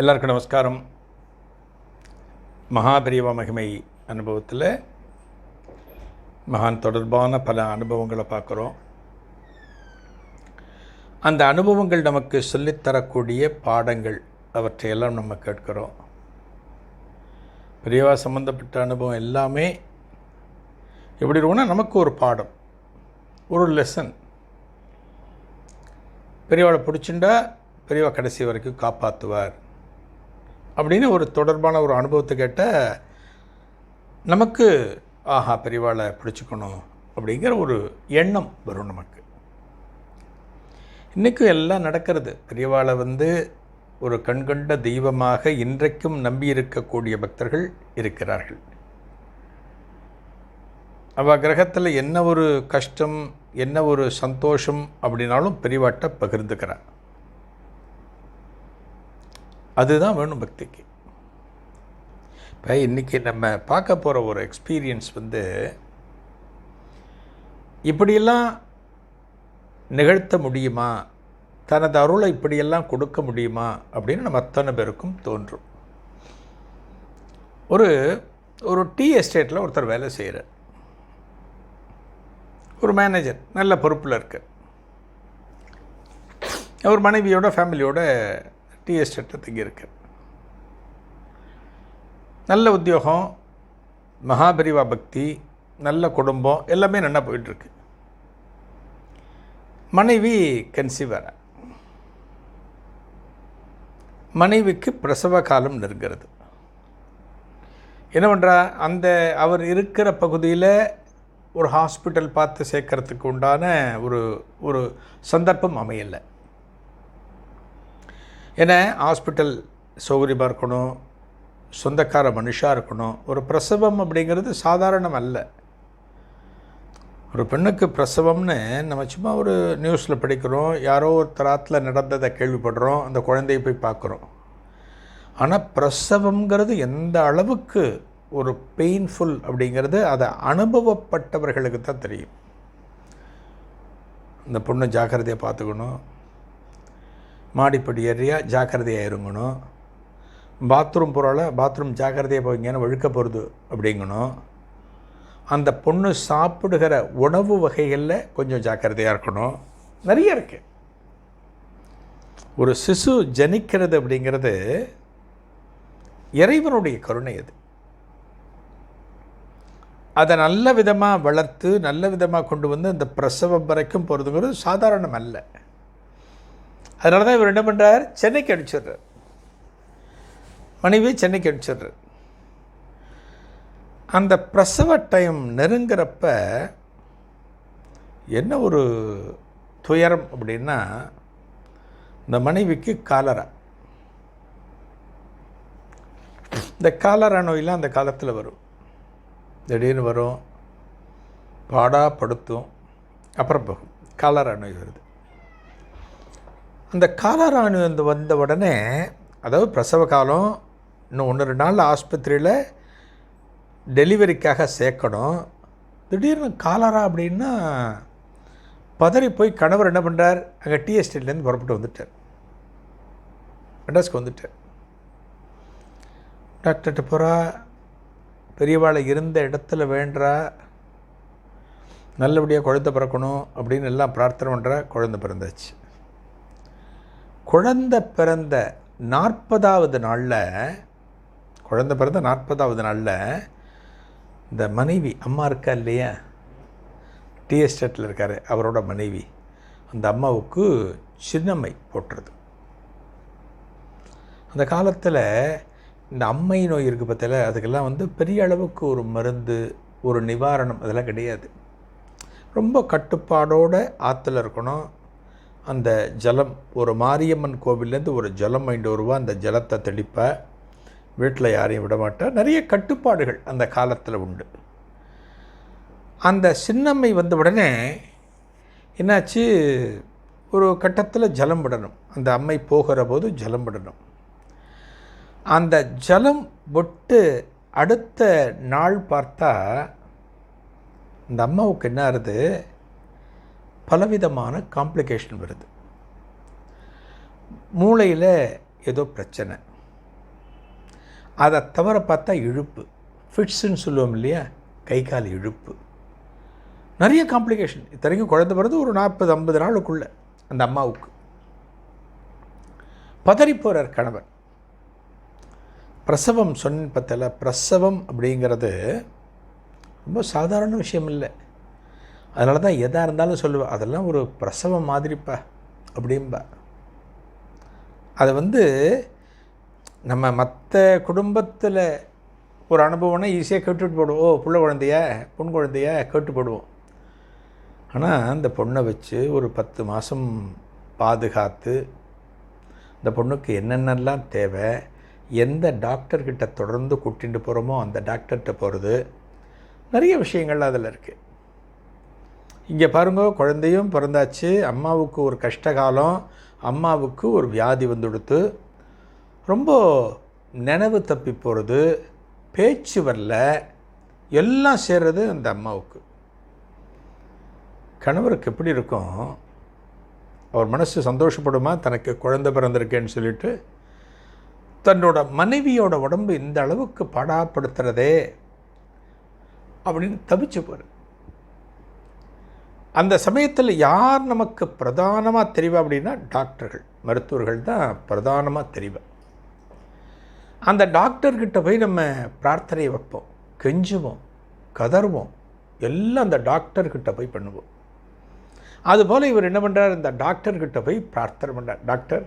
எல்லாருக்கும் நமஸ்காரம். மகாபெரியவா மகிமை அனுபவத்தில் மகான் தொடர்பான பல அனுபவங்களை பார்க்குறோம். அந்த அனுபவங்கள் நமக்கு சொல்லித்தரக்கூடிய பாடங்கள் அவற்றையெல்லாம் நம்ம கேட்கிறோம். பெரியவா சம்மந்தப்பட்ட அனுபவம் எல்லாமே எப்படி இருக்கும்னா நமக்கு ஒரு பாடம் ஒரு லெசன் பெரியவாளை பிடிச்சிண்டா பெரியவா கடைசி வரைக்கும் காப்பாற்றுவார் அப்படின்னு ஒரு தொடர்பான ஒரு அனுபவத்தை கேட்ட நமக்கு ஆஹா பெரியவாளை பிடிச்சிக்கணும் அப்படிங்கிற ஒரு எண்ணம் வரும் நமக்கு. இன்றைக்கும் எல்லாம் நடக்கிறது. பெரியவாளை வந்து ஒரு கண்கண்ட தெய்வமாக இன்றைக்கும் நம்பி இருக்கக்கூடிய பக்தர்கள் இருக்கிறார்கள். அவள் கிரகத்தில் என்ன ஒரு கஷ்டம் என்ன ஒரு சந்தோஷம் அப்படின்னாலும் பெரியவாட்டை பகிர்ந்துக்கிறான் அதுதான் வேணும் பக்திக்கு. இப்போ இன்றைக்கி நம்ம பார்க்க போகிற ஒரு எக்ஸ்பீரியன்ஸ் வந்து இப்படியெல்லாம் நிகழ்த்த முடியுமா? தனது அருளை இப்படியெல்லாம் கொடுக்க முடியுமா? அப்படின்னு நம்ம அத்தனை பேருக்கும் தோன்றும். ஒரு ஒரு டீ எஸ்டேட்டில் ஒருத்தர் வேலை செய்கிறார் ஒரு மேனேஜர் நல்ல பொறுப்பில் இருக்கு அவர் மனைவியோட ஃபேமிலியோட டிஎஸ் சட்டத்துக்கு இருக்குது நல்ல உத்தியோகம் மகாபரிவா பக்தி நல்ல குடும்பம் எல்லாமே நல்லா போயிட்டுருக்கு. மனைவி கன்சீவர் மனைவிக்கு பிரசவ காலம் நெருங்கிறது. என்ன பண்ணுறா அந்த அவர் இருக்கிற பகுதியில் ஒரு ஹாஸ்பிட்டல் பார்த்து சேர்க்கறதுக்கு உண்டான ஒரு ஒரு சந்தர்ப்பம் அமையலை. ஏன்னா ஹாஸ்பிட்டல் சௌகரியமாக இருக்கணும் சொந்தக்கார மனுஷாக இருக்கணும். ஒரு பிரசவம் அப்படிங்கிறது சாதாரணம் அல்ல ஒரு பெண்ணுக்கு பிரசவம்னு நம்ம சும்மா ஒரு நியூஸில் படிக்கிறோம் யாரோ ஒரு தராத்தில் நடந்ததை கேள்விப்படுறோம் அந்த குழந்தையை போய் பார்க்குறோம். ஆனால் பிரசவங்கிறது எந்த அளவுக்கு ஒரு பெயின்ஃபுல் அப்படிங்கிறது அதை அனுபவப்பட்டவர்களுக்கு தான் தெரியும். இந்த பொண்ணு ஜாக்கிரதையாக பார்த்துக்கணும். மாடிப்படி ஏறியா ஜாக்கிரதையாக இருங்கணும். பாத்ரூம் போகிறால பாத்ரூம் ஜாக்கிரதையாக போவீங்கன்னு வழுக்க போகிறது அப்படிங்கணும். அந்த பொண்ணு சாப்பிடுகிற உணவு வகைகளில் கொஞ்சம் ஜாக்கிரதையாக இருக்கணும். நிறைய இருக்குது ஒரு சிசு ஜனிக்கிறது அப்படிங்கிறது இறைவனுடைய கருணை அது. அதை நல்ல விதமாக வளர்த்து நல்ல விதமாக கொண்டு வந்து அந்த பிரசவம் வரைக்கும் போகிறதுங்கிறது சாதாரணம் அல்ல. அதனால தான் இவர் என்ன பண்ணுறார் சென்னைக்கு அனுப்பிச்சிடுறார். மனைவி சென்னைக்கு அனுப்பிச்சிடுறார். அந்த பிரசவ டைம் நெருங்கிறப்ப என்ன ஒரு துயரம் அப்படின்னா இந்த மனைவிக்கு காலரா. இந்த காலரா நோயெலாம் அந்த காலத்தில் வரும். திடீர்னு வரும். பாடாப்படுத்தும் அப்புறம் போகும். காலரா நோய் வருது. இந்த காலாராணி வந்து வந்த உடனே அதாவது பிரசவ காலம் இன்னும் ஒன்று ரெண்டு நாள் ஆஸ்பத்திரியில் டெலிவரிக்காக சேர்க்கணும். திடீர்னு காலரா அப்படின்னா பதறி போய் கணவர் என்ன பண்ணுறார் அங்கே டி எஸ்டேட்லேருந்து புறப்பட்டு வந்துட்டார். மெட்ராஸ்க்கு வந்துட்டார். டாக்டர்கிட்ட போகிறா பெரியவாளை இருந்த இடத்துல வேண்டா நல்லபடியாக குழந்தை பிறக்கணும் அப்படின்னு எல்லாம் பிரார்த்தனை பண்ணுறா குழந்தை பிறந்தாச்சு. குழந்த பிறந்த நாற்பதாவது நாளில் குழந்த பிறந்த நாற்பதாவது நாளில் இந்த மனைவி அம்மா இருக்கா இல்லையா? டி எஸ்டேட்டில் இருக்கார் அவரோட மனைவி. அந்த அம்மாவுக்கு சின்னம்மை போட்டுறது அந்த காலத்தில் இந்த அம்மை நோய் இருக்குது பார்த்தால அதுக்கெல்லாம் வந்து பெரிய அளவுக்கு ஒரு மருந்து ஒரு நிவாரணம் அதெல்லாம் கிடையாது. ரொம்ப கட்டுப்பாடோடு ஆற்றுல இருக்கணும் அந்த ஜலம் ஒரு மாரியம்மன் கோவில்லேருந்து ஒரு ஜலம் வாங்கிட்டு வருவா அந்த ஜலத்தை தெளிப்ப வீட்டில் யாரையும் விடமாட்டா. நிறைய கட்டுப்பாடுகள் அந்த காலத்தில் உண்டு. அந்த சின்னம்மை வந்த உடனே என்னாச்சு? ஒரு கட்டத்தில் ஜலம் விடணும். அந்த அம்மை போகிற போது ஜலம் விடணும். அந்த ஜலம் விட்டு அடுத்த நாள் பார்த்தா இந்த அம்மாவுக்கு என்ன ஆகுது பலவிதமான காம்ப்ளிகேஷன் வருது. மூளையில் ஏதோ பிரச்சனை. அதை தவிர பார்த்தா இழுப்பு. ஃபிட்ஸுன்னு சொல்லுவோம் இல்லையா? கை கால் இழுப்பு. நிறைய காம்ப்ளிகேஷன் இத்தனைக்கும் குழந்த பிறந்து ஒரு நாற்பது ஐம்பது நாளுக்குள்ளே அந்த அம்மாவுக்கு. பதறி போகிறார் கணவர் பிரசவம் சொன்ன பத்தல பிரசவம் அப்படிங்கிறது ரொம்ப சாதாரண விஷயம் இல்லை. அதனால தான் எதாக இருந்தாலும் சொல்லுவேன். அதெல்லாம் ஒரு பிரசவம் மாதிரிப்பா அப்படிம்பா. அதை வந்து நம்ம மற்ற குடும்பத்தில் ஒரு அனுபவம்னா ஈஸியாக கேட்டுட்டு போடுவோம். ஓ புள்ள குழந்தைய பொன் குழந்தைய கேட்டு போடுவோம். ஆனால் அந்த பொண்ணை வச்சு ஒரு பத்து மாதம் பாதுகாத்து இந்த பொண்ணுக்கு என்னென்னலாம் தேவை எந்த டாக்டர்கிட்ட தொடர்ந்து கூட்டிகிட்டு போகிறோமோ அந்த டாக்டர்கிட்ட போகிறது நிறைய விஷயங்கள் அதில் இருக்குது இங்கே பாருங்க குழந்தையும் பிறந்தாச்சு. அம்மாவுக்கு ஒரு கஷ்டகாலம் அம்மாவுக்கு ஒரு வியாதி வந்துடுத்து. ரொம்ப நினைவு தப்பி போகிறது பேச்சு வரல எல்லாம் சேர்றது அந்த அம்மாவுக்கு. கணவருக்கு எப்படி இருக்கும்? அவர் மனசு சந்தோஷப்படுமா? தனக்கு குழந்தை பிறந்திருக்கேன்னு சொல்லிட்டு. தன்னோட மனைவியோட உடம்பு இந்த அளவுக்கு பாடாப்படுத்துகிறதே அப்படின்னு தவிச்சு போகிறேன் அந்த சமயத்தில் யார் நமக்கு பிரதானமாக தெரிவா அப்படின்னா டாக்டர்கள். மருத்துவர்கள் தான் பிரதானமாக தெரிவா. அந்த டாக்டர்கிட்ட போய் நம்ம பிரார்த்தனை வைப்போம் கெஞ்சுவோம் கதறுவோம். எல்லாம் அந்த டாக்டர்கிட்ட போய் பண்ணுவோம். அதுபோல் இவர் என்ன பண்ணுறார் இந்த டாக்டர்கிட்ட போய் பிரார்த்தனை பண்ணுறார் டாக்டர்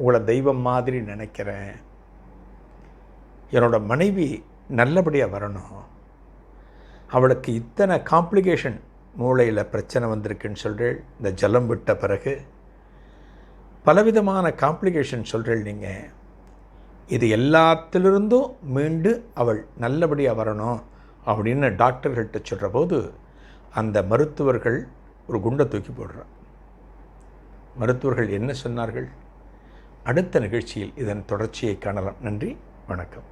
உங்களை தெய்வம் மாதிரி நினைக்கிறேன். என்னோட மனைவி நல்லபடியாக வரணும். அவளுக்கு இத்தனை காம்ப்ளிகேஷன் மூளையில் பிரச்சனை வந்திருக்குன்னு சொல்கிறேள் இந்த ஜலம் விட்ட பிறகு பலவிதமான காம்ப்ளிகேஷன் சொல்கிறேள் நீங்கள் இது எல்லாத்திலிருந்தும் மீண்டு அவள் நல்லபடியாக வரணும் அப்படின்னு டாக்டர்கள்ட்ட சொல்கிற போது அந்த மருத்துவர்கள் ஒரு குண்டை தூக்கி போடுறான் மருத்துவர்கள் என்ன சொன்னார்கள்? அடுத்த நிகழ்ச்சியில் இதன் தொடர்ச்சியை காணலாம். நன்றி வணக்கம்.